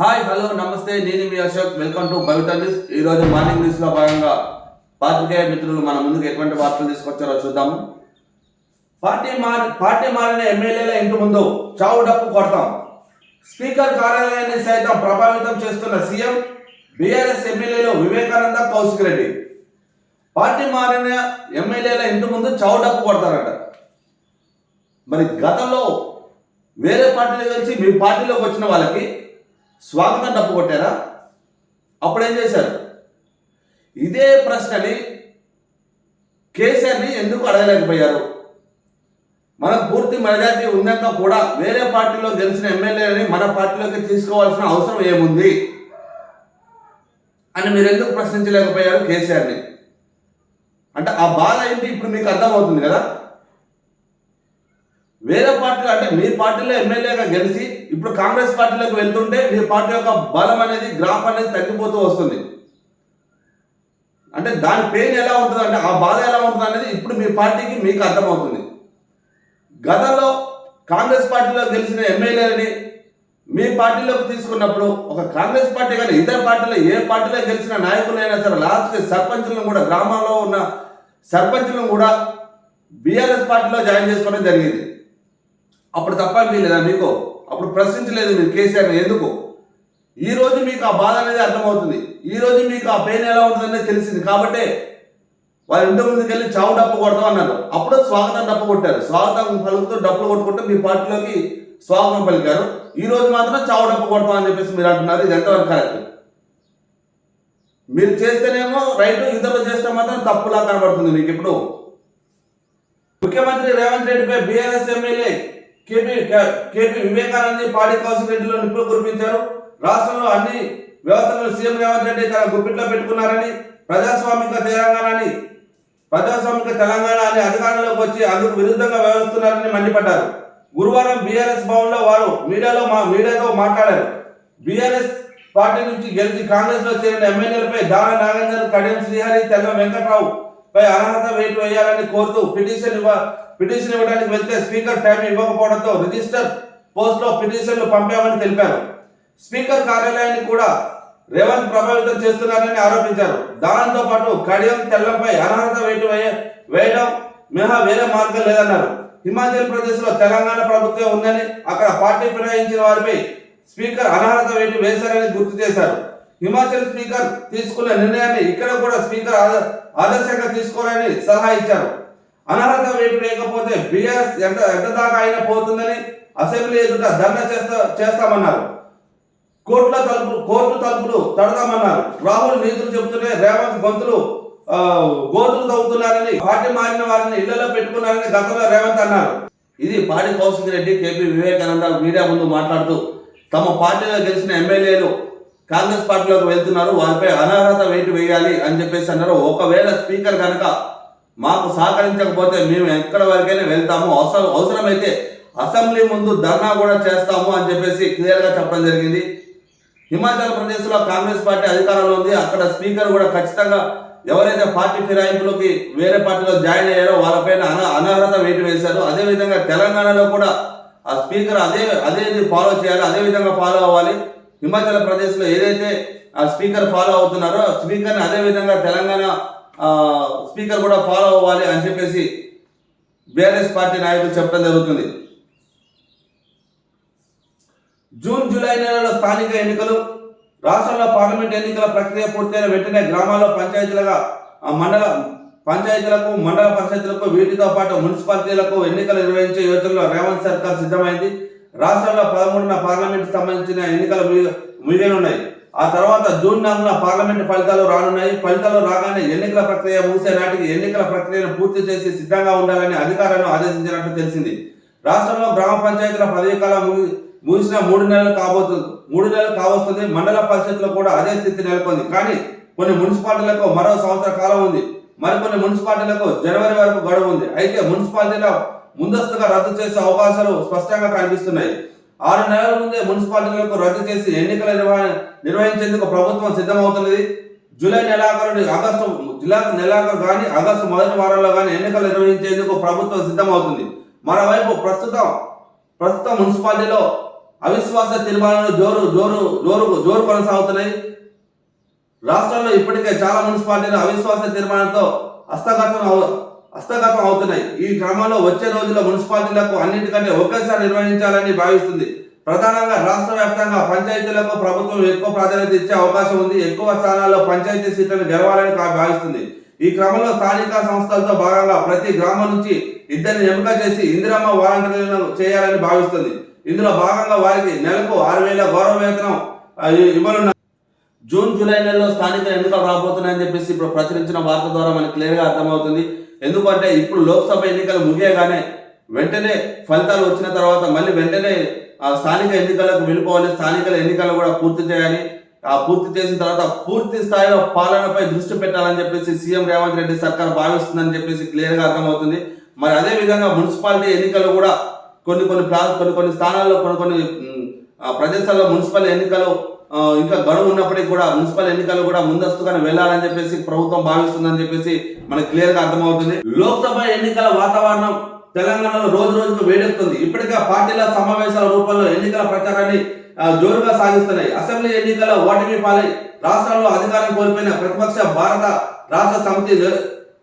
Hi hello నమస్తే నేను మీ Ashok. Welcome to Bhavitha news ఈ రోజు మార్నింగ్ న్యూస్లో భాగంగా పాత్రికేయ మిత్రులు మన ముందుకు ఎటువంటి వార్తలు తీసుకొచ్చారో చూద్దాము. పార్టీ మారి పార్టీ మారిన ఎమ్మెల్యేల ఇంటి ముందు చావు డప్పు కొడతాం. స్పీకర్ కార్యాలయాన్ని సైతం ప్రభావితం చేస్తున్న సీఎం బీఆర్ఎస్ ఎమ్మెల్యేలు వివేకానంద కౌశిక్ రెడ్డి. పార్టీ మారిన ఎమ్మెల్యేల ఇంటి ముందు చావు డప్పు కొడతారట. మరి గతంలో వేరే పార్టీలో కలిసి మీ పార్టీలోకి వచ్చిన వాళ్ళకి స్వాగతం డప్పు కొట్టారా? అప్పుడు ఏం చేశారు? ఇదే ప్రశ్నని కేసీఆర్ని ఎందుకు అడగలేకపోయారు? మనకు పూర్తి మెజార్టీ ఉన్నాక కూడా వేరే పార్టీలో గెలిచిన ఎమ్మెల్యేని మన పార్టీలోకి తీసుకోవాల్సిన అవసరం ఏముంది? అని మీరు ఎందుకు ప్రశ్నించలేకపోయారు కేసీఆర్ని? అంటే ఆ బాధ ఏంటి? ఇప్పుడు మీకు అర్థమవుతుంది కదా? వేరే పార్టీలో అంటే మీ పార్టీలో ఎమ్మెల్యేగా గెలిచి ఇప్పుడు కాంగ్రెస్ పార్టీలోకి వెళ్తుంటే మీ పార్టీ యొక్క బలం అనేది గ్రాఫ్ అనేది తగ్గిపోతూ వస్తుంది. అంటే దాని పెయిన్ ఎలా ఉంటుంది అంటే ఆ బాధ ఎలా ఉంటుంది అనేది ఇప్పుడు మీ పార్టీకి మీకు అర్థమవుతుంది. గతంలో కాంగ్రెస్ పార్టీలో గెలిచిన ఎమ్మెల్యేలని మీ పార్టీలోకి తీసుకున్నప్పుడు ఒక కాంగ్రెస్ పార్టీ కానీ ఇతర పార్టీలో ఏ పార్టీలో గెలిచిన నాయకులైనా సరే లాస్ట్కి సర్పంచులను కూడా గ్రామాల్లో ఉన్న సర్పంచులను కూడా బీఆర్ఎస్ పార్టీలో జాయిన్ చేసుకోవడం జరిగింది. అప్పుడు తప్ప లేదా మీకు అప్పుడు ప్రశ్నించలేదు మీరు కేసీఆర్ ఎందుకు? ఈ రోజు మీకు ఆ బాధ అనేది అర్థమవుతుంది. ఈ రోజు మీకు ఆ పెయిన్ ఎలా ఉంటుందనేది తెలిసింది. కాబట్టి వాళ్ళ ఇంటి ముందుకు వెళ్ళి చావు డప్పు కొడతాం అన్నారు. అప్పుడు స్వాగతం డప్పు కొట్టారు. స్వాగతం పలుకుతూ డప్పులు కొట్టుకుంటూ మీ పార్టీలోకి స్వాగతం పలికారు. ఈ రోజు మాత్రం చావు డప్పు కొడతాం అని చెప్పేసి మీరు అంటున్నారు. ఇది ఎంతవరకు కరెక్ట్? మీరు చేస్తేనేమో రైట్ ఇతరులు చేస్తే మాత్రం తప్పులా కనబడుతుంది మీకు ఇప్పుడు. ముఖ్యమంత్రి రేవంత్ రెడ్డిపై BRS MLA KP KP Vivekananda Padi Kaushik రెడ్డిలో నిప్పులు కురిపించారు. రాష్ట్రంలో అన్ని వ్యవస్థలను సీఎం రేవంత్ రెడ్డి తన గుప్పిట్లో పెట్టుకున్నారని ప్రజాస్వామిక తెలంగాణని ప్రజాస్వామిక తెలంగాణ అనే అధికారంలోకి వచ్చి అందుకు విరుద్ధంగా వ్యవహరిస్తున్నారని మండిపడ్డారు. గురువారం బీఆర్ఎస్ భవన్లో వారు మీడియాలో మా మీడియాతో మాట్లాడారు. బీఆర్ఎస్ పార్టీ నుంచి గెలిచి కాంగ్రెస్లో చేరిన ఎమ్మెల్యేలపై దాన నాగేందర్ కడియం శ్రీహరి తెల్ల వెంకట్రావు పై అర్హత వేటు వేయాలని కోరుతూ పిటిషన్ ఇవ్వ పిటిషన్ ఇవ్వడానికి వెళ్తే స్పీకర్ టైం ఇవ్వకపోవడంతో రిజిస్టర్ పోస్ట్లో పిటిషన్లు పంపామని తెలిపారు. స్పీకర్ కార్యాలయాన్ని కూడా రేవంత్ ప్రభావితం చేస్తున్నారని ఆరోపించారు. దానంతో పాటు కడియం తెల్లంపై అనర్హత వేటు వేయడం మినహా వేరే మార్గం లేదన్నారు. హిమాచల్ ప్రదేశ్లో తెలంగాణ ప్రభుత్వం ఉందని అక్కడ పార్టీ ఫిరాయించిన వారిపై స్పీకర్ అనర్హత వేటు వేశారని గుర్తు చేశారు. హిమాచల్ స్పీకర్ తీసుకున్న నిర్ణయాన్ని ఇక్కడ కూడా స్పీకర్ ఆదర్శంగా తీసుకోవాలని సలహా ఇచ్చారు. అనర్హత వేటు లేకపోతే బీఆర్ఎస్ ఎంత ఎంత దాకా అయినా పోతుందని అసెంబ్లీ ఎదుట ధర్నా చేస్తా చేస్తామన్నారు. కోర్టుల తలుపులు కోర్టు తలుపులు తడదామన్నారు రాహుల్ నీతులు చెబుతూనే రేవంత్ గొంతులు గోతులు తవ్వుతున్నారని పార్టీ మారిన వారిని ఇళ్ళలో పెట్టుకున్నారని గతంలో రేవంత్ అన్నారు. ఇది పాడి కౌశిక్ రెడ్డి కేపీ వివేకానంద మీడియా ముందు మాట్లాడుతూ తమ పార్టీలో గెలిచిన ఎమ్మెల్యేలు కాంగ్రెస్ పార్టీలోకి వెళ్తున్నారు. వారిపై అనర్హత వేటు వేయాలి అని చెప్పేసి అన్నారు. ఒకవేళ స్పీకర్ కనుక మాకు సహకరించకపోతే మేము ఎక్కడ వరకైనా వెళ్తాము. అవసరం అవసరమైతే అసెంబ్లీ ముందు ధర్నా కూడా చేస్తాము అని చెప్పేసి క్లియర్గా చెప్పడం జరిగింది. హిమాచల్ ప్రదేశ్లో కాంగ్రెస్ పార్టీ అధికారంలో ఉంది. అక్కడ స్పీకర్ కూడా ఖచ్చితంగా ఎవరైతే పార్టీ ఫిరాయింపులోకి వేరే పార్టీలో జాయిన్ అయ్యారో వాళ్ళపైన అన అనర్హత వేటు వేశారు. అదేవిధంగా తెలంగాణలో కూడా ఆ స్పీకర్ అదే అదే ఫాలో చేయాలి అదే విధంగా ఫాలో అవ్వాలి. హిమాచల్ ప్రదేశ్లో ఏదైతే ఆ స్పీకర్ ఫాలో అవుతున్నారో స్పీకర్ని అదే విధంగా తెలంగాణ స్పీకర్ కూడా ఫాలో అవ్వాలి అని చెప్పేసి బీఆర్ఎస్ పార్టీ నాయకులు చెప్పడం జరుగుతుంది. జూన్ జూలై నెలలో స్థానిక ఎన్నికలు రాష్ట్రంలో పార్లమెంట్ ఎన్నికల ప్రక్రియ పూర్తయిన వెంటనే గ్రామాల్లో పంచాయతీలుగా ఆ మండల పంచాయతీలకు మండల పరిషత్లకు వీటితో పాటు మున్సిపాలిటీలకు ఎన్నికలు నిర్వహించే యోచనలో రేవంత్ సర్కార్ సిద్ధమైంది. రాష్ట్రంలో పదమూడున పార్లమెంట్ సంబంధించిన ఎన్నికలు ముగి- ముగియనున్నాయి. ఆ తర్వాత జూన్ నాలుగున పార్లమెంట్ ఫలితాలు రానున్నాయి. ఫలితాలు రాగానే ఎన్నికల ప్రక్రియ ముగిసే నాటికి ఎన్నికల ప్రక్రియను పూర్తి చేసి సిద్ధంగా ఉండాలని అధికారులను ఆదేశించినట్లు తెలిసింది. రాష్ట్రంలో గ్రామ పంచాయతీల పదవి కాలం ముగిసిన మూడు నెలలు కాబోతుంది మూడు నెలలు కావస్తుంది మండల పరిషత్లో కూడా అదే స్థితి నెలకొంది. కానీ కొన్ని మున్సిపాలిటీలకు మరో సంవత్సర కాలం ఉంది. మరికొన్ని మున్సిపాలిటీలకు జనవరి వరకు గడువు ఉంది. అయితే మున్సిపాలిటీల ముందస్తుగా రద్దు చేసే అవకాశాలు స్పష్టంగా కనిపిస్తున్నాయి. ఆరు నెలల ముందే మున్సిపాలిటీలకు రద్దు చేసి ఎన్నికల నిర్వహణ నిర్వహించేందుకు ప్రభుత్వం సిద్ధమవుతున్నది. జూలై నెలాఖరు ఆగస్టు జూలై నెలాఖరు కానీ ఆగస్టు మొదటి వారంలో కానీ ఎన్నికలు నిర్వహించేందుకు ప్రభుత్వం సిద్ధమవుతుంది. మరోవైపు ప్రస్తుతం ప్రస్తుతం మున్సిపాలిటీలో అవిశ్వాస తీర్మానాలు జోరు జోరు జోరు జోరు కొనసాగుతున్నాయి. రాష్ట్రంలో ఇప్పటికే చాలా మున్సిపాలిటీలు అవిశ్వాస తీర్మానంతో హస్తగతం హస్తగతం అవుతున్నాయి. ఈ క్రమంలో వచ్చే రోజుల్లో మున్సిపాలిటీలకు అన్నింటికంటే ఒకేసారి నిర్వహించాలని భావిస్తుంది. ప్రధానంగా రాష్ట్ర వ్యాప్తంగా పంచాయతీలకు ప్రభుత్వం ఎక్కువ ప్రాధాన్యత ఇచ్చే అవకాశం ఉంది. ఎక్కువ స్థానాల్లో పంచాయతీ సీట్లను గెలవాలని భావిస్తుంది. ఈ క్రమంలో స్థానిక సంస్థలతో భాగంగా ప్రతి గ్రామం నుంచి ఇద్దరిని ఎంపిక చేసి ఇందిరమ్మ వాలంటీర్లను చేయాలని భావిస్తుంది. ఇందులో భాగంగా వారికి నెలకు ఆరు వేల గౌరవ వేతనం ఇవ్వనున్న జూన్ జూలై నెలలో స్థానిక ఎన్నికలు రాబోతున్నాయని చెప్పేసి ఇప్పుడు ప్రచురించిన వార్త ద్వారా మనకి క్లియర్గా అర్థమవుతుంది. ఎందుకంటే ఇప్పుడు లోక్సభ ఎన్నికలు ముగియగానే వెంటనే ఫలితాలు వచ్చిన తర్వాత మళ్ళీ వెంటనే ఆ స్థానిక ఎన్నికలకు వెళ్ళిపోవాలి స్థానిక ఎన్నికలు కూడా పూర్తి చేయాలి. ఆ పూర్తి చేసిన తర్వాత పూర్తి స్థాయిలో పాలనపై దృష్టి పెట్టాలని చెప్పేసి సీఎం రేవంత్ రెడ్డి సర్కార్ భావిస్తుందని చెప్పేసి క్లియర్గా అర్థమవుతుంది. మరి అదే విధంగా మున్సిపాలిటీ ఎన్నికలు కూడా కొన్ని కొన్ని ప్రా కొన్ని కొన్ని స్థానాల్లో కొన్ని కొన్ని ఆ, ప్రదేశాల్లో మున్సిపల్ ఎన్నికలు ఇంకా గడువు ఉన్నప్పటికీ కూడా మున్సిపల్ ఎన్నికలు కూడా ముందస్తుగానే వెళ్ళాలని చెప్పేసి ప్రభుత్వం భావిస్తుందని చెప్పేసి మనకు క్లియర్గా అర్థమవుతుంది. లోక్సభ ఎన్నికల వాతావరణం తెలంగాణలో రోజు రోజుకు వేడెక్కుతుంది. ఇప్పటికే పార్టీల సమావేశాల రూపంలో ఎన్నికల ప్రచారాన్ని జోరుగా సాగిస్తున్నాయి. అసెంబ్లీ ఎన్నికల ఓటమి పాలై రాష్ట్రంలో అధికారం కోల్పోయిన ప్రతిపక్ష భారత రాష్ట్ర సమితి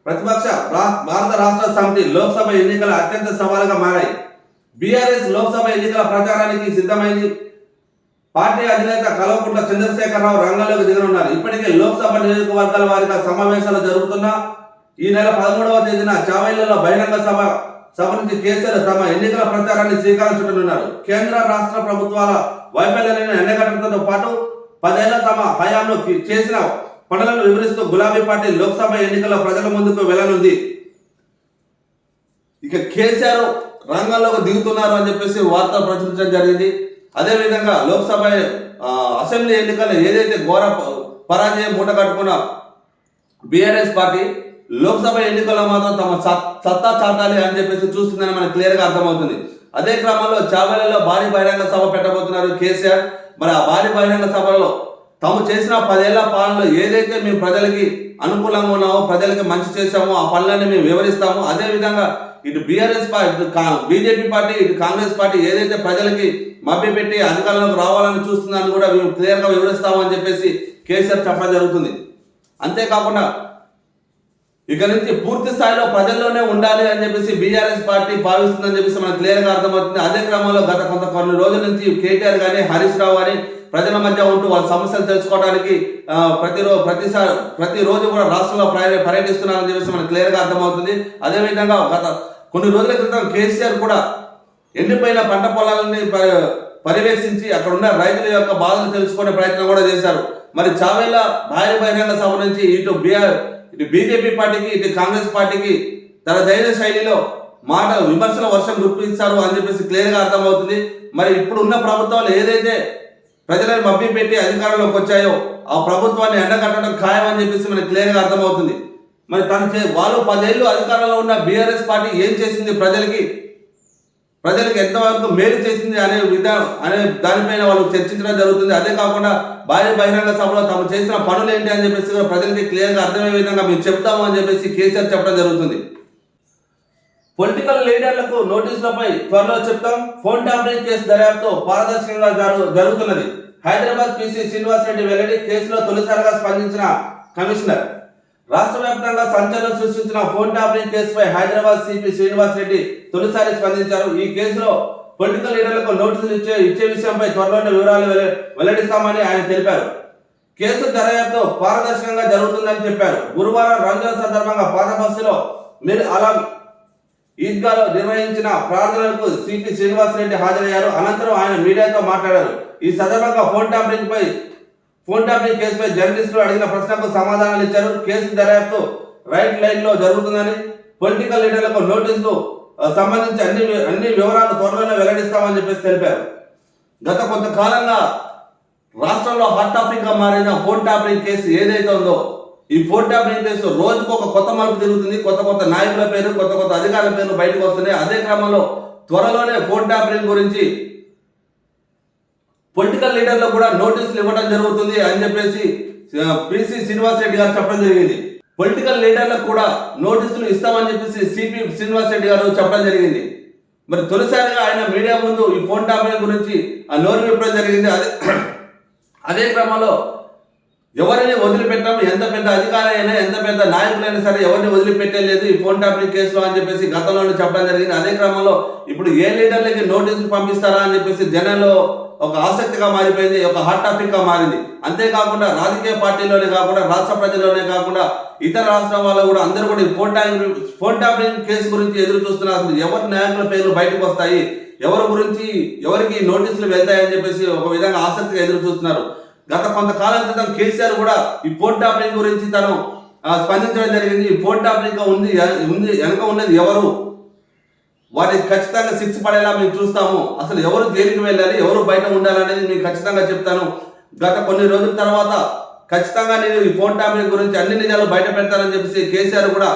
ప్రతిపక్ష రా- భారత రాష్ట్ర సమితి లోక్సభ ఎన్నికల అత్యంత సవాలుగా మారాయి. బీఆర్ఎస్ లోక్సభ ఎన్నికల ప్రచారానికి సిద్ధమైంది. పార్టీ అధినేత కల్వకుంట్ల చంద్రశేఖరరావు రంగంలోకి దిగనున్నారు. ఇప్పటికే లోక్సభ నియోజకవర్గాల వారిగా సమావేశాలు జరుగుతున్న ఈ నెల పదమూడవ తేదీన చావైలలో బహిరంగ సభ సభ నుంచి కేసీఆర్ తమ ఎన్నికల ప్రచారాన్ని శ్రీకారం చుట్టనున్నారు కేంద్ర రాష్ట్ర ప్రభుత్వాల వైఫల్యాలైన ఎండగట్టడంతో పాటు పదేళ్ళ తమ హయాంలో చేసిన పనులను వివరిస్తూ గులాబీ పార్టీ లోక్సభ ఎన్నికల్లో ప్రజల ముందుకు వెళ్ళనుంది ఇక కేసీఆర్ రంగంలోకి దిగుతున్నారు అని చెప్పేసి వార్తలు ప్రచురించడం జరిగింది. అదేవిధంగా లోక్సభ అసెంబ్లీ ఎన్నికల్లో ఏదైతే ఘోర పరాజయం మూట కట్టుకున్న బీఆర్ఎస్ పార్టీ లోక్సభ ఎన్నికల్లో మాత్రం తమ సత్- సత్తా చాటాలి అని చెప్పేసి చూస్తుందని మనకు క్లియర్గా అర్థమవుతుంది. అదే క్రమంలో చావలలో భారీ బహిరంగ సభ పెట్టబోతున్నారు కేసీఆర్. మరి ఆ భారీ బహిరంగ సభలో తాము చేసిన పదేళ్ళ పాలనలో ఏదైతే మేము ప్రజలకి అనుకూలంగా ఉన్నామో ప్రజలకి మంచి చేశామో ఆ పనులన్నీ మేము వివరిస్తాము. అదేవిధంగా ఇటు బీఆర్ఎస్ పార్టీ బీజేపీ పార్టీ ఇటు కాంగ్రెస్ పార్టీ ఏదైతే ప్రజలకి మభ్యపెట్టి అధికారంలోకి రావాలని చూస్తుందని కూడా మేము క్లియర్గా వివరిస్తామని చెప్పేసి కేసీఆర్ చెప్పడం జరుగుతుంది. అంతేకాకుండా ఇక నుంచి పూర్తి స్థాయిలో ప్రజల్లోనే ఉండాలి అని చెప్పేసి బీఆర్ఎస్ పార్టీ భావిస్తుందని చెప్పేసి మనకు క్లియర్గా అర్థమవుతుంది. అదే క్రమంలో గత కొంత కొన్ని రోజుల నుంచి కేటీఆర్ కానీ హరీష్ రావు కానీ ప్రజల మధ్య ఉంటూ వాళ్ళ సమస్యలు తెలుసుకోవడానికి ప్రతిరోజు ప్రతిసారి ప్రతిరోజు కూడా రాష్ట్రంలో పర్య- పర్యటిస్తున్నారని చెప్పేసి మనకు క్లియర్గా అర్థమవుతుంది. అదేవిధంగా గత కొన్ని రోజుల క్రితం కేసీఆర్ కూడా ఎండిపోయిన పంట పొలాలని పర్యవేక్షించి అక్కడ ఉన్న రైతుల యొక్క బాధలు తెలుసుకునే ప్రయత్నం కూడా చేశారు. మరి చావేల భారీ బహిరంగ సభ నుంచి ఇటు బీఆర్ ఇటు బీజేపీ పార్టీకి ఇటు కాంగ్రెస్ పార్టీకి తన ధైర్య శైలిలో మాట విమర్శల వర్షం గుర్తిస్తారు అని చెప్పేసి క్లియర్గా అర్థమవుతుంది. మరి ఇప్పుడు ఉన్న ప్రభుత్వాలు ఏదైతే ప్రజలను మభ్య పెట్టి అధికారంలోకి వచ్చాయో ఆ ప్రభుత్వాన్ని ఎండగట్టడం ఖాయం అని చెప్పేసి మనకి క్లియర్గా అర్థమవుతుంది. మరి తను చే- వాళ్ళు పదేళ్ళు అధికారంలో ఉన్న బీఆర్ఎస్ పార్టీ ఏం చేసింది ప్రజలకి? ప్రజలకు ఎంతవరకు మేలు చేసింది అనే విధానం అనే దానిపైన వాళ్ళు చర్చించడం జరుగుతుంది. అదే కాకుండా భారీ బహిరంగ సభలో తాము చేసిన పనులు ఏంటి అని చెప్పేసి ప్రజలకి క్లియర్గా అర్థమయ్యే విధంగా మేము చెప్తాము అని చెప్పేసి కేసీఆర్ చెప్పడం జరుగుతుంది. పొలిటికల్ లీడర్లకు నోటీసులపై త్వరలో చెప్తాం. ఫోన్ ట్యాంపరింగ్ కేసు దర్యాప్తు పారదర్శకంగా జరుగుతున్నది. హైదరాబాద్ పిసి శ్రీనివాస్ రెడ్డి వెల్లడి కేసులో తొలిసారిగా స్పందించిన కమిషనర్. రాష్ట్ర వ్యాప్తంగా సంచలనం సృష్టించిన ఫోన్ ట్యాంపరింగ్ కేసుపై హైదరాబాద్ సిపి శ్రీనివాస్ రెడ్డి తొలిసారి స్పందించారు. ఈ కేసులో పొలిటికల్ లీడర్లకు నోటీసులు ఇచ్చే ఇచ్చే విషయంపై త్వరలోనే వివరాలు వెల్లడిస్తామని ఆయన తెలిపారు. కేసు దర్యాప్తు పారదర్శకంగా జరుగుతుందని చెప్పారు. గురువారం రంజాన్ సందర్భంగా పాత బస్సులో మీరు అలా ఈద్గాలో నిర్వహించిన ప్రార్థనలకు సిపి శ్రీనివాస్ రెడ్డి హాజరయ్యారు. అనంతరం ఆయన మీడియాతో మాట్లాడారు. ఈ సందర్భంగా ఫోన్ ట్యాంపరింగ్ పై ఫోన్ ట్యాంపరింగ్ కేసుపై జర్నలిస్టులు అడిగిన ప్రశ్నకు సమాధానాలు ఇచ్చారు. కేసు దర్యాప్తు రైట్ లైన్లో జరుగుతుందని పొలిటికల్ లీడర్లకు నోటీసులు సంబంధించి అన్ని అన్ని వివరాలు త్వరలోనే వెల్లడిస్తామని చెప్పేసి తెలిపారు. గత కొంతకాలంగా రాష్ట్రంలో హాట్ టాపిక్గా మారిన ఫోన్ ట్యాపరింగ్ కేసు ఏదైతే ఉందో ఈ ఫోన్ ఏం చేస్తూ రోజుకు ఒక కొత్త మలుపు తిరుగుతుంది కొత్త కొత్త నాయకుల పేరు కొత్త కొత్త అధికారుల పేర్లు బయటకు వస్తున్నాయి. అదే క్రమంలో త్వరలోనే ఫోన్ ట్యాపరింగ్ గురించి పొలిటికల్ లీడర్లకు కూడా నోటీసులు ఇవ్వడం జరుగుతుంది అని చెప్పేసి పిసి శ్రీనివాస్ రెడ్డి గారు చెప్పడం జరిగింది. పొలిటికల్ లీడర్లకు కూడా నోటీసులు ఇస్తామని చెప్పేసి సిపి శ్రీనివాస్ రెడ్డి గారు చెప్పడం జరిగింది. మరి తొలిసారిగా ఆయన మీడియా ముందు ఈ ఫోన్ టాపిక్ గురించి ఆ నోరు విప్పడం జరిగింది. అదే అదే క్రమంలో ఎవరిని వదిలిపెట్టాము? ఎంత పెద్ద అధికారి అయినా ఎంత పెద్ద నాయకులైనా సరే ఎవరిని వదిలిపెట్టలేదు ఈ ఫోన్ ట్యాపింగ్ కేసులో అని చెప్పేసి గతంలో చెప్పడం జరిగింది. అదే క్రమంలో ఇప్పుడు ఏ లీడర్లకి నోటీసులు పంపిస్తారా అని చెప్పేసి జనంలో ఒక ఆసక్తిగా మారిపోయింది ఒక హాట్ టాపిక్గా మారింది. అంతేకాకుండా రాజకీయ పార్టీలోనే కాకుండా రాష్ట్ర ప్రజల్లోనే కాకుండా ఇతర రాష్ట్రం వాళ్ళు కూడా అందరూ కూడా ఈ phone tapping phone tapping case గురించి ఎదురు చూస్తున్నారు. అసలు ఎవరి నాయకుల పేర్లు బయటకు వస్తాయి? ఎవరి గురించి ఎవరికి నోటీసులు వెళ్తాయని చెప్పేసి ఒక విధంగా ఆసక్తిగా ఎదురు చూస్తున్నారు. గత కొంతకాలం క్రితం కేసీఆర్ కూడా ఈ ఫోన్ ట్యాపింగ్ గురించి తను స్పందించడం జరిగింది. ఈ ఫోన్ ట్యాపింగ్ ఉంది ఉంది వెనక ఉన్నది ఎవరు? వాటికి ఖచ్చితంగా శిక్ష పడేలా మేము చూస్తాము. అసలు ఎవరు జైలుకి వెళ్ళాలి ఎవరు బయట ఉండాలనేది మీకు ఖచ్చితంగా చెప్తాను. గత కొన్ని రోజుల తర్వాత ఖచ్చితంగా నేను ఈ ఫోన్ టాపిక్ గురించి అన్ని నిజాలు బయట పెడతానని చెప్పేసి కేసీఆర్ కూడా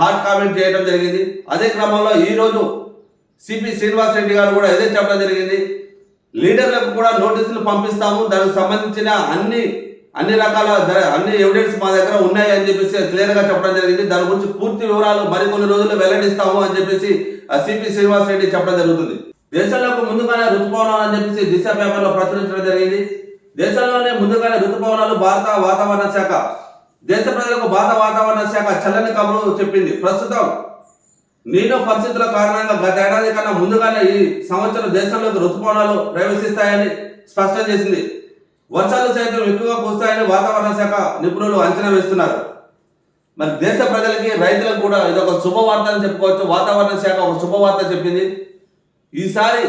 హార్డ్ కామెంట్ చేయడం జరిగింది. అదే క్రమంలో ఈ రోజు సిపి శ్రీనివాస్ రెడ్డి గారు కూడా ఇదే చెప్పడం జరిగింది. లీడర్లకు కూడా నోటీసులు పంపిస్తాము. దానికి సంబంధించిన అన్ని అన్ని రకాల అన్ని ఎవిడెన్స్ మా దగ్గర ఉన్నాయి అని చెప్పేసి క్లియర్గా చెప్పడం జరిగింది. దాని గురించి పూర్తి వివరాలు మరికొన్ని రోజుల్లో వెల్లడిస్తాము అని చెప్పేసి సిపి శ్రీనివాస్ రెడ్డి చెప్పడం జరుగుతుంది. దేశంలోకి ముందుగానే ఋతుపవనాలు అని చెప్పేసి దిశ పేపర్లో ప్రచురించడం జరిగింది. దేశంలోనే ముందుగానే ఋతుపవనాలు భారత వాతావరణ శాఖ దేశ ప్రజలకు భారత వాతావరణ శాఖ చల్లని కబురు చెప్పింది. ప్రస్తుతం నీలో పరిస్థితుల కారణంగా గత ఏడాది కన్నా ముందుగానే ఈ సంవత్సరం దేశంలోకి ఋతుపవనాలు ప్రవేశిస్తాయని స్పష్టం చేసింది. వర్షాలు సైతం ఎక్కువగా కురుస్తాయని వాతావరణ శాఖ నిపుణులు అంచనా వేస్తున్నారు. మరి దేశ ప్రజలకి రైతులకు కూడా ఇది ఒక శుభవార్త అని చెప్పుకోవచ్చు. వాతావరణ శాఖ ఒక శుభవార్త చెప్పింది. ఈసారి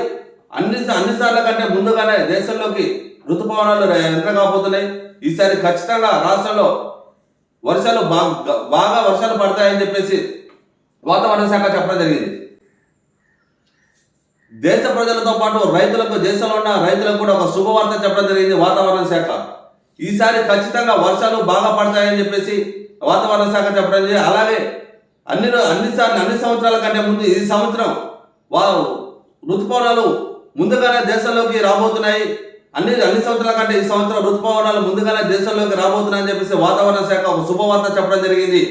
అన్ని అన్ని సార్ల కంటే ముందుగానే దేశంలోకి ఋతుపవనాలు ఎంత కాబోతున్నాయి ఈసారి ఖచ్చితంగా రాష్ట్రంలో వర్షాలు బాగా బాగా వర్షాలు పడతాయని చెప్పేసి వాతావరణ శాఖ చెప్పడం జరిగింది. దేశ ప్రజలతో పాటు రైతులకు దేశంలో ఉన్న రైతులకు కూడా ఒక శుభవార్త చెప్పడం జరిగింది వాతావరణ శాఖ. ఈసారి ఖచ్చితంగా వర్షాలు బాగా పడతాయని చెప్పేసి వాతావరణ శాఖ చెప్పడం జరిగింది. అలాగే అన్ని అన్నిసార్లు అన్ని అన్ని సంవత్సరాల కంటే ముందు ఈ సంవత్సరం వారు ఋతుపవనాలు ముందుగానే దేశంలోకి రాబోతున్నాయి. అన్ని అన్ని సంవత్సరాల కంటే ఈ సంవత్సరం ఋతుపవనాలు ముందుగానే దేశంలోకి రాబోతున్నాయని చెప్పేసి వాతావరణ శాఖ ఒక శుభవార్త చెప్పడం జరిగింది.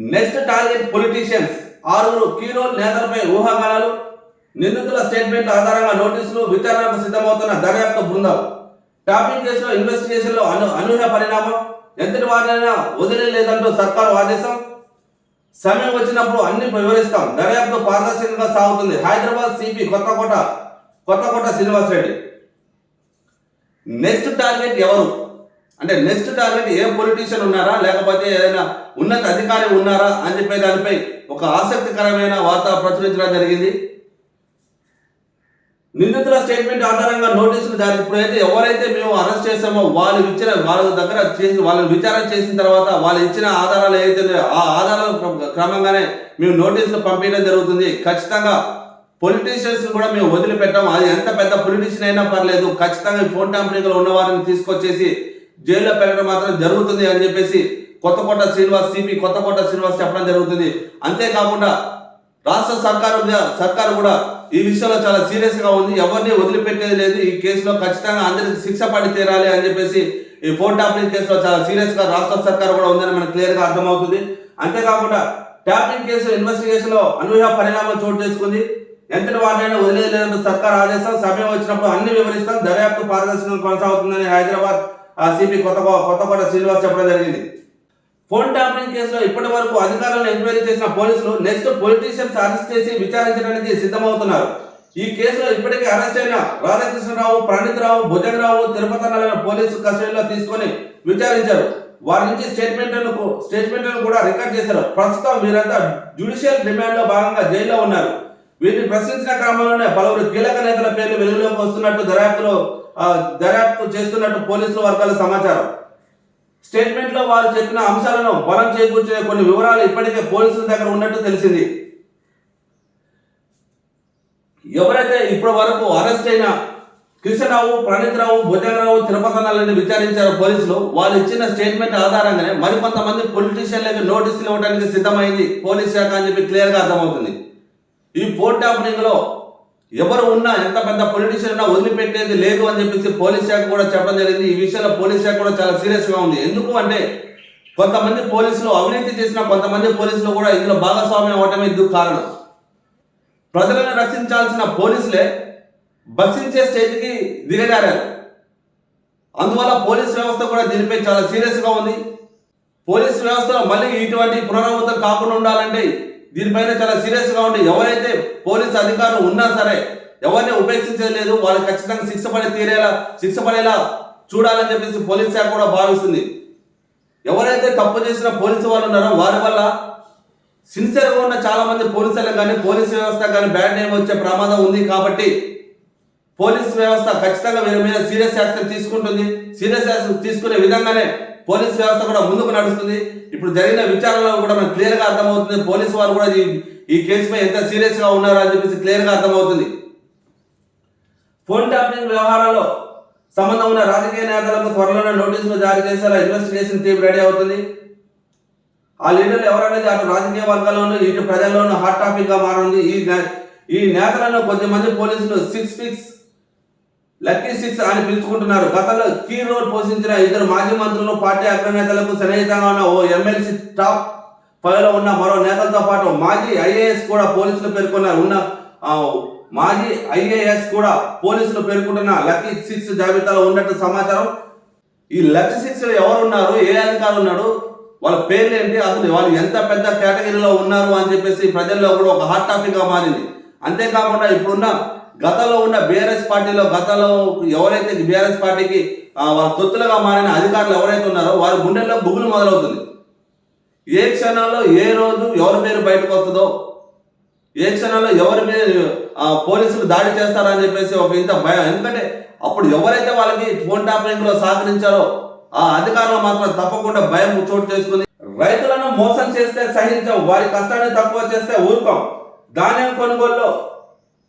నెక్స్ట్ టార్గెట్ పొలిటీషియన్స్ ఆరుగురు కీరో నేతలపై ఊహాగానాలు నిందితుల స్టేట్మెంట్ ఆధారంగా నోటీసులు విచారణకు సిద్ధమవుతున్న దర్యాప్తు బృందం. టాపింగ్ కేసులో ఇన్వెస్టిగేషన్లో అను అనూహ్య పరిణామం ఎంతటి వారినైనా వదిలేదంటూ సర్కారు ఆదేశం. సమయం వచ్చినప్పుడు అన్ని వివరిస్తాం. దర్యాప్తు పారదర్శకంగా సాగుతుంది. Hyderabad CP Kothakota Kothakota Srinivas Reddy next target ఎవరు? అంటే నెక్స్ట్ టార్గెట్ ఏ పొలిటీషియన్ ఉన్నారా? లేకపోతే ఏదైనా ఉన్నత అధికారి ఉన్నారా? అని చెప్పే దానిపై ఒక ఆసక్తికరమైన వార్త ప్రచురించడం జరిగింది. నిందితుల స్టేట్మెంట్ ఆధారంగా నోటీసులు జారీ. ఇప్పుడైతే ఎవరైతే మేము అరెస్ట్ చేసామో వాళ్ళు ఇచ్చిన వాళ్ళ దగ్గర చేసి వాళ్ళని విచారణ చేసిన తర్వాత వాళ్ళు ఇచ్చిన ఆధారాలు ఏవైతే ఆ ఆధారాలు క్రమంగానే మేము నోటీసులు పంపించడం జరుగుతుంది. ఖచ్చితంగా పొలిటీషియన్స్ కూడా మేము వదిలిపెట్టాం. అది ఎంత పెద్ద పొలిటీషియన్ అయినా పర్లేదు. ఖచ్చితంగా ఫోన్ ట్యాంపరింగ్ ఉన్న వారిని తీసుకొచ్చేసి జైల్లో పెట్టడం మాత్రం జరుగుతుంది అని చెప్పేసి కొత్తకోట శ్రీనివాస్ సిపి కొత్తకోట శ్రీనివాస్ చెప్పడం జరుగుతుంది. అంతేకాకుండా రాష్ట్ర సర్కారు సర్కారు కూడా ఈ విషయంలో చాలా సీరియస్గా ఉంది. ఎవరిని వదిలిపెట్టేది లేదు. ఈ కేసులో ఖచ్చితంగా అందరికి శిక్ష పడి తీరాలి అని చెప్పేసి ఈ ఫోర్ ట్యాపింగ్ కేసులో చాలా సీరియస్గా రాష్ట్ర సర్కారు కూడా ఉందని మనకు క్లియర్గా అర్థమవుతుంది. అంతేకాకుండా ట్యాపింగ్ కేసు ఇన్వెస్టిగేషన్లో అనూహ్య పరిణామం చోటు చేసుకుంది. ఎంతటి వారినైనా వదిలేదంటూ సర్కార్ ఆదేశం. సమయం వచ్చినప్పుడు అన్ని వివరిస్తాం. దర్యాప్తు పారదర్శకం కొనసాగుతుందని హైదరాబాద్ సిపి కొత్త కొత్తకోట శ్రీనివాస్ చెప్పడం జరిగింది. ఫోన్ ట్యాపింగ్ కేసులో ఇప్పటి వరకు అధికారులను ఎంక్వైరీ చేసిన పోలీసులు నెక్స్ట్ పొలిటీషియన్స్ అరెస్ట్ చేసి విచారించడానికి సిద్ధమవుతున్నారు. ఈ కేసులో ఇప్పటికే అరెస్ట్ అయిన రాధాకృష్ణరావు ప్రణీత్రావు భుజంగరావు తిరుపతి పోలీసు కస్టడీలో తీసుకొని విచారించారు. వారి నుంచి స్టేట్మెంట్లను స్టేట్మెంట్లను కూడా రికార్డ్ చేశారు. ప్రస్తుతం వీరంతా జ్యుడిషియల్ డిమాండ్లో భాగంగా జైల్లో ఉన్నారు. వీరిని ప్రశ్నించిన క్రమంలోనే పలువురు కీలక నేతల పేర్లు వెలుగులోకి వస్తున్నట్టు దర్యాప్తులో దర్యాప్తు చేస్తున్నట్టు పోలీసుల వర్గాల సమాచారం. స్టేట్మెంట్లో వారు చెప్పిన అంశాలను బలం చేకూర్చే కొన్ని వివరాలు ఇప్పటికే పోలీసుల దగ్గర ఉన్నట్టు తెలిసింది. ఎవరైతే ఇప్పటి వరకు అరెస్ట్ అయిన కృష్ణరావు ప్రణీత్రావు భుజంగరావు తిరుపతనాలని విచారించారు పోలీసులు వాళ్ళు ఇచ్చిన స్టేట్మెంట్ ఆధారంగానే మరికొంతమంది పొలిటీషియన్లకు నోటీసులు ఇవ్వడానికి సిద్ధమైంది పోలీస్ శాఖ అని చెప్పి క్లియర్గా అర్థమవుతుంది. ఈ ఫోన్ ట్యాపరింగ్లో ఎవరు ఉన్నా ఎంత పెద్ద పొలిటీషియన్ ఉన్నా వదిలిపెట్టేది లేదు అని చెప్పేసి పోలీస్ శాఖ కూడా చెప్పడం జరిగింది. ఈ విషయంలో పోలీస్ శాఖ కూడా చాలా సీరియస్గా ఉంది. ఎందుకు అంటే కొంతమంది పోలీసులు అవినీతి చేసిన కొంతమంది పోలీసులు కూడా ఇందులో భాగస్వామ్యం అవటమే ఇందుకు కారణం. ప్రజలను రక్షించాల్సిన పోలీసులే భక్షించే స్టేజ్కి దిగజారారు. అందువల్ల పోలీస్ వ్యవస్థ కూడా దీనిపై చాలా సీరియస్గా ఉంది. పోలీస్ వ్యవస్థలో మళ్ళీ ఇటువంటి పునరావృతం కాకుండా ఉండాలంటే దీనిపైన చాలా సీరియస్గా ఉండి ఎవరైతే పోలీస్ అధికారులు ఉన్నా సరే ఎవరిని ఉపేక్షించలేదు వాళ్ళు ఖచ్చితంగా శిక్ష పడి తీరేలా శిక్ష పడేలా చూడాలని చెప్పేసి పోలీస్ శాఖ కూడా భావిస్తుంది. ఎవరైతే తప్పు చేసిన పోలీసు వాళ్ళు ఉన్నారో వారి వల్ల సిన్సియర్గా ఉన్న చాలా మంది పోలీసులకు కానీ పోలీస్ వ్యవస్థ కానీ బ్యాడ్ నేమ్ వచ్చే ప్రమాదం ఉంది కాబట్టి పోలీస్ వ్యవస్థ ఖచ్చితంగా వీరి మీద సీరియస్ యాక్షన్ తీసుకుంటుంది. సీరియస్ యాక్షన్ తీసుకునే విధంగానే పోలీస్ వ్యవస్థ కూడా ముందుకు నడుస్తుంది. ఇప్పుడు జరిగిన విచారణలో కూడా మనకు క్లియర్గా అర్థమవుతుంది. పోలీసు వారు కూడా ఈ ఈ కేసుపై ఎంత సీరియస్గా ఉన్నారో అని చెప్పేసి క్లియర్గా అర్థమవుతుంది. ఫోన్ ట్యాపింగ్ వ్యవహారాల్లో సంబంధం ఉన్న రాజకీయ నేతలకు త్వరలోనే నోటీసులు జారీ చేసేలా ఇన్వెస్టిగేషన్ టీం రెడీ అవుతుంది. ఆ లీడర్లు ఎవరనేది అటు రాజకీయ వర్గాల్లోనూ ఇటు ప్రజల్లోనూ హాట్ టాపిక్గా మారింది ఈ నే- ఈ నేతలను కొద్దిమంది పోలీసులు సిక్స్ ఫిక్స్ లక్కీ సిక్స్ అని పిలుచుకుంటున్నారు. గతంలో కీ రోల్ పోషించిన ఇద్దరు మాజీ మంత్రులు పార్టీ అగ్రనేతలకు సన్నిహితంగా ఉన్న ఓ ఎమ్మెల్సీ టాప్ ఫైవ్లో ఉన్న మరో నేతలతో పాటు మాజీ ఐఏఎస్ కూడా పోలీసులు పేర్కొన్నారు. ఉన్న మాజీ ఐఏఎస్ కూడా పోలీసులు పేర్కొంటున్న లక్కీ సిక్స్ జాబితాలో ఉన్నట్టు సమాచారం. ఈ లక్కీ సిక్స్ ఎవరున్నారు? ఏ అధికారులు ఉన్నారు వాళ్ళ పేర్లు ఏంటి అసలు వాళ్ళు ఎంత పెద్ద కేటగిరీలో ఉన్నారు అని చెప్పేసి ప్రజల్లో కూడా ఒక హాట్ టాపిక్గా మారింది. అంతేకాకుండా ఇప్పుడున్న గతంలో ఉన్న బీఆర్ఎస్ పార్టీలో గతంలో ఎవరైతే బీఆర్ఎస్ పార్టీకి వారి వాళ్ళ తొత్తులుగా మారిన అధికారులు ఎవరైతే ఉన్నారో వారి గుండెల్లో బుగులు మొదలవుతుంది. ఏ క్షణంలో ఏ రోజు ఎవరి పేరు బయటకు వస్తుందో ఏ క్షణంలో ఎవరి మీద ఆ, పోలీసులు దాడి చేస్తారని చెప్పేసి ఒక ఇంత భయం. ఎందుకంటే అప్పుడు ఎవరైతే వాళ్ళకి ఫోన్ టాపింగ్ సహకరించారో ఆ అధికారులు మాత్రం తప్పకుండా భయం చోటు చేసుకుని రైతులను మోసం చేస్తే సహించం వారి కష్టాన్ని తక్కువ చేస్తే ఊరుకోం. ధాన్యం కొనుగోలులో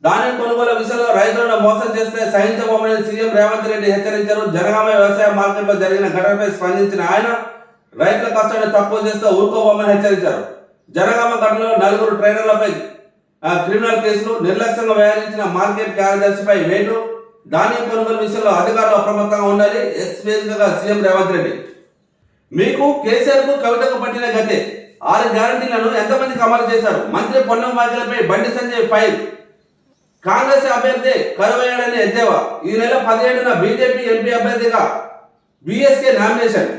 ధాన్యం కొనుగోలు విషయంలో రైతులను మోసం చేస్తే సహించబోమని సీఎం రేవంత్ రెడ్డి హెచ్చరించారు. జనగామ వ్యవసాయ మార్కెట్లో జరిగిన ఘటనపై స్పందించిన ఆయన రైతుల కష్టాన్ని తక్కువ చేస్తే ఊరుకోబోమని హెచ్చరించారు. జనగామ ఘటనలో నలుగురు ట్రైనర్లపై క్రిమినల్ కేసులు నిర్లక్ష్యంగా వ్యవహరించిన మార్కెట్ కార్యదర్శిపై వేటు ధాన్యం కొనుగోలు విషయంలో అధికారులు అప్రమత్తంగా ఉండాలి ఎక్స్ సీఎం రేవంత్ రెడ్డి. మీకు కేసీఆర్కు కవితకు పట్టిన గతే ఆరు గ్యారంటీలను ఎంతమందికి అమలు చేశారు? మంత్రి పొన్నం వ్యాఖ్యలపై బండి సంజయ్ ఫైల్ కాంగ్రెస్ అభ్యర్థి కరువయ్యాడని ఎద్దేవా. ఈ నెల పదిహేడున బీజేపీ ఎంపీ అభ్యర్థిగా బిఎస్కే నామినేషన్.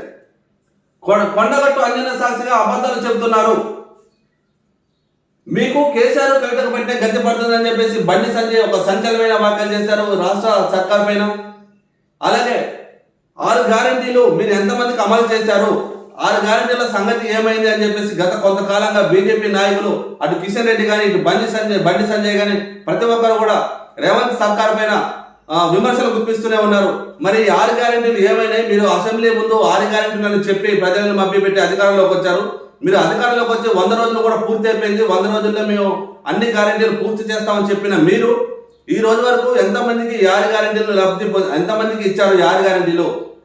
కొండగట్టు అంజన సాక్షిగా అబద్ధాలు చెబుతున్నారు. మీకు కేసీఆర్ కవితకు పెట్టే గతి పడుతుందని చెప్పేసి బండి సంజయ్ ఒక సంచలనమైన వ్యాఖ్యలు చేశారు రాష్ట్ర సర్కార్ పైన. అలాగే ఆరు గ్యారంటీలు మీరు ఎంతమందికి అమలు చేశారు? ఆరు గ్యారెంటీల సంగతి ఏమైంది అని చెప్పేసి గత కొంతకాలంగా బీజేపీ నాయకులు అటు కిషన్ రెడ్డి కానీ ఇటు బండి సంజయ్ బండి సంజయ్ కానీ ప్రతి ఒక్కరు కూడా రేవంత్ సర్కార్ పైన విమర్శలు గుప్పిస్తూనే ఉన్నారు. మరి ఈ ఆరు గ్యారెంటీలు ఏమైనాయి? మీరు అసెంబ్లీ ముందు ఆరు గ్యారంటీలను చెప్పి ప్రజలను మభ్యపెట్టి అధికారంలోకి వచ్చారు. మీరు అధికారంలోకి వచ్చి వంద రోజులు కూడా పూర్తి అయిపోయింది. వంద రోజుల్లో మేము అన్ని గ్యారెంటీలు పూర్తి చేస్తామని చెప్పిన మీరు ఈ రోజు వరకు ఎంతమందికి ఈ ఆరు లబ్ధి ఎంతమందికి ఇచ్చారు ఈ ఆరు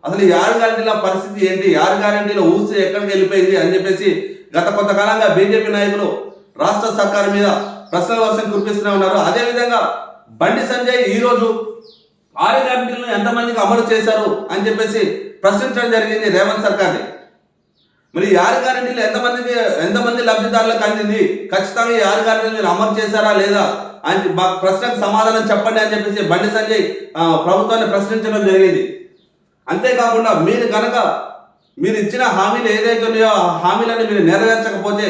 అసలు ఈ ఆరు గ్యారంటీల పరిస్థితి ఏంటి? ఈ ఆరు గ్యారంటీల ఊసి ఎక్కడికి వెళ్ళిపోయింది అని చెప్పేసి గత కొంతకాలంగా బీజేపీ నాయకులు రాష్ట్ర సర్కారు మీద ప్రశ్నల వర్షం కురిపిస్తూనే ఉన్నారు. అదేవిధంగా బండి సంజయ్ ఈరోజు రోజు ఆరు గ్యారంటీలను ఎంతమందికి అమలు చేశారు అని చెప్పేసి ప్రశ్నించడం జరిగింది రేవంత్ సర్కార్ని. మరి ఈ ఆరు ఎంతమందికి ఎంతమంది లబ్ధిదారులకు అందింది? ఖచ్చితంగా ఈ ఆరు మీరు అమలు చేశారా లేదా అని మా ప్రశ్నకు సమాధానం చెప్పండి అని చెప్పేసి బండి సంజయ్ ప్రభుత్వాన్ని ప్రశ్నించడం జరిగింది. అంతేకాకుండా మీరు కనుక మీరు ఇచ్చిన హామీలు ఏదైతే ఉన్నాయో ఆ హామీలను మీరు నెరవేర్చకపోతే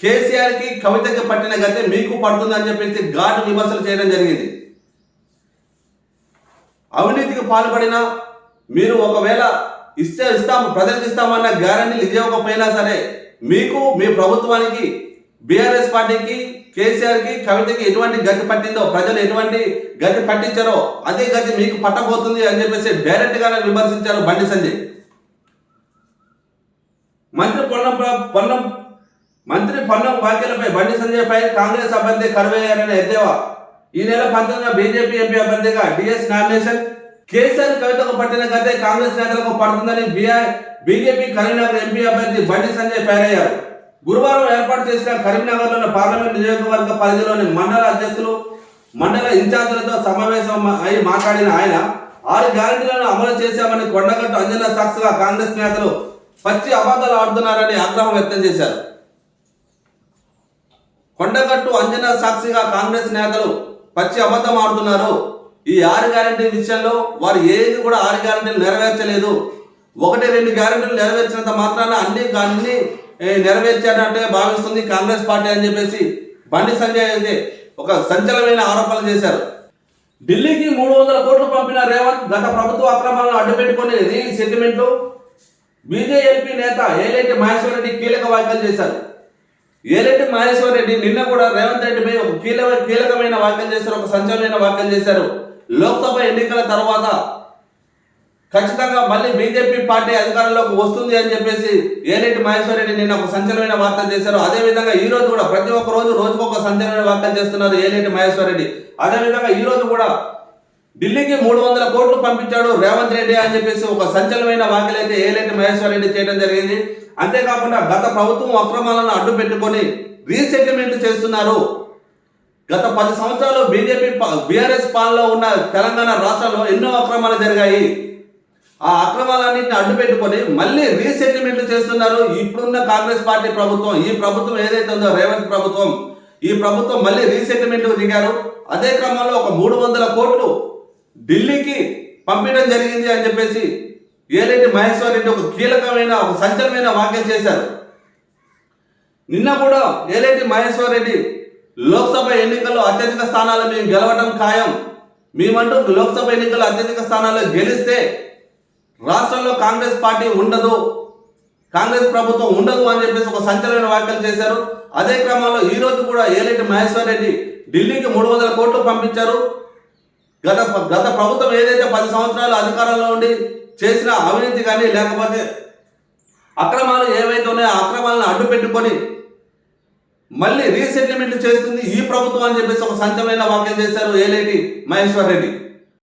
కేసీఆర్కి కవితకి పట్టిన గతే మీకు పడుతుందని చెప్పేసి ఘాటు విమర్శలు చేయడం జరిగింది. అవినీతికి పాల్పడిన మీరు ఒకవేళ ఇస్తే ఇస్తాము ప్రజలకు ఇస్తామన్న గ్యారంటీలు ఇవ్వకపోయినా సరే మీకు మీ ప్రభుత్వానికి బీఆర్ఎస్ పార్టీకి కేసీఆర్కి కవితకి ఎటువంటి గతి పట్టిందో ప్రజలు ఎటువంటి గతి పట్టించారో అదే గతి మీకు పట్టబోతుంది అని చెప్పేసి డైరెక్ట్ గానే విమర్శించారు బండి సంజయ్. మంత్రి పొన్నం పొన్నం మంత్రి పొన్నం వ్యాఖ్యలపై బండి సంజయ్ పై కాంగ్రెస్ అభ్యర్థి కరువయ్యారని ఎద్దేవా. ఈ నెల పంతొమ్మిదిన బీజేపీ ఎంపీ అభ్యర్థిగా డిఎస్ నామినేషన్. కేసీఆర్ కవితకు పట్టిన గతే కాంగ్రెస్ నేతలకు పడుతుందని బీజేపీ కరీంనగర్ ఎంపీ అభ్యర్థి బండి సంజయ్ పేరయ్యారు గురువారం ఏర్పాటు చేసిన కరీంనగర్లోని పార్లమెంట్ నియోజకవర్గ పరిధిలోని మండల అధ్యక్షులు మండల ఇన్ఛార్జీలతో సమావేశం అయి మాట్లాడిన ఆయన ఆరు గ్యారంటీలను అమలు చేశామని కొండగట్టు అంజన సాక్షిగా కాంగ్రెస్ నేతలు పచ్చి అబద్ధాలు ఆడుతున్నారని ఆగ్రహం వ్యక్తం చేశారు. కొండగట్టు అంజన సాక్షిగా కాంగ్రెస్ నేతలు పచ్చి అబద్ధం ఆడుతున్నారు. ఈ ఆరు గ్యారంటీ విషయంలో వారు ఏది కూడా ఆరు గ్యారంటీలు నెరవేర్చలేదు. ఒకటి రెండు గ్యారంటీలు నెరవేర్చినంత మాత్రాన అన్ని అన్ని నెరవేర్చాడంటే భావిస్తుంది కాంగ్రెస్ పార్టీ అని చెప్పేసి బండి సంజయ్ అయితే ఒక సంచలనమైన ఆరోపణలు చేశారు. ఢిల్లీకి మూడు వందల కోట్లు పంపిన రేవంత్ గత ప్రభుత్వ అక్రమాలను అడ్డుపెట్టుకుని రీ సెటిల్మెంట్లు బీజేపీ నేత ఏలేటి మహేశ్వర్ రెడ్డి కీలక వ్యాఖ్యలు చేశారు. ఏలేటి మహేశ్వర్ రెడ్డి నిన్న కూడా రేవంత్ రెడ్డిపై ఒక కీలక కీలకమైన వ్యాఖ్యలు చేశారు ఒక సంచలనమైన వ్యాఖ్యలు చేశారు. లోక్సభ ఎన్నికల తర్వాత ఖచ్చితంగా మళ్ళీ బీజేపీ పార్టీ అధికారంలోకి వస్తుంది అని చెప్పేసి ఏలేటి మహేశ్వర్ రెడ్డి నిన్న ఒక సంచలనమైన వార్తలు చేశారు. అదే విధంగా ఈ రోజు కూడా ప్రతి ఒక్క రోజు రోజుకు ఒక సంచలనమైన వార్తలు చేస్తున్నారు ఏలేటి మహేశ్వర్ రెడ్డి. అదే విధంగా ఈ రోజు కూడా ఢిల్లీకి మూడు వందల కోట్లు పంపించాడు రేవంత్ రెడ్డి అని చెప్పేసి ఒక సంచలనమైన వ్యాఖ్యలు అయితే ఏలేటి మహేశ్వర్ రెడ్డి చేయడం జరిగింది. అంతేకాకుండా గత ప్రభుత్వం అక్రమాలను అడ్డు పెట్టుకొని రీసెటిల్మెంట్ చేస్తున్నారు. గత పది సంవత్సరాలు బీజేపీ బీఆర్ఎస్ పాలనలో ఉన్న తెలంగాణ రాష్ట్రంలో ఎన్నో అక్రమాలు జరిగాయి. ఆ అక్రమాలన్నింటిని అడ్డు పెట్టుకొని మళ్ళీ రీసెటిల్మెంట్ చేస్తున్నారు. ఇప్పుడున్న కాంగ్రెస్ పార్టీ ప్రభుత్వం ఈ ప్రభుత్వం ఏదైతే ఉందో రేవంత్ ప్రభుత్వం ఈ ప్రభుత్వం మళ్ళీ రీసెటిల్మెంట్లు దిగారు. అదే క్రమంలో ఒక మూడు వందల కోట్లు ఢిల్లీకి పంపించడం జరిగింది అని చెప్పేసి ఏలేటి మహేశ్వర్ రెడ్డి ఒక కీలకమైన ఒక సంచలమైన వ్యాఖ్యలు చేశారు. నిన్న కూడా ఏలేటి మహేశ్వర్ రెడ్డి లోక్సభ ఎన్నికల్లో అత్యధిక స్థానాలు మేము గెలవడం ఖాయం. మేమంటూ లోక్సభ ఎన్నికల్లో అత్యధిక స్థానాలు గెలిస్తే రాష్ట్రంలో కాంగ్రెస్ పార్టీ ఉండదు. కాంగ్రెస్ ప్రభుత్వం ఉండదు అని చెప్పేసి ఒక సంచలన వ్యాఖ్యలు చేశారు. అదే క్రమంలో ఈ రోజు కూడా ఏలేటి మహేశ్వర్ రెడ్డి ఢిల్లీకి మూడు వందల కోట్లు పంపించారు. గత గత ప్రభుత్వం ఏదైతే పది సంవత్సరాలు అధికారంలో ఉండి చేసిన అవినీతి కానీ లేకపోతే అక్రమాలు ఏవైతే ఉన్నాయో ఆ అక్రమాలను అడ్డు పెట్టుకొని మళ్ళీ రీసెటిల్మెంట్ చేస్తుంది ఈ ప్రభుత్వం అని చెప్పేసి ఒక సంచలన వ్యాఖ్యలు చేశారు ఏలేటి మహేశ్వర్ రెడ్డి.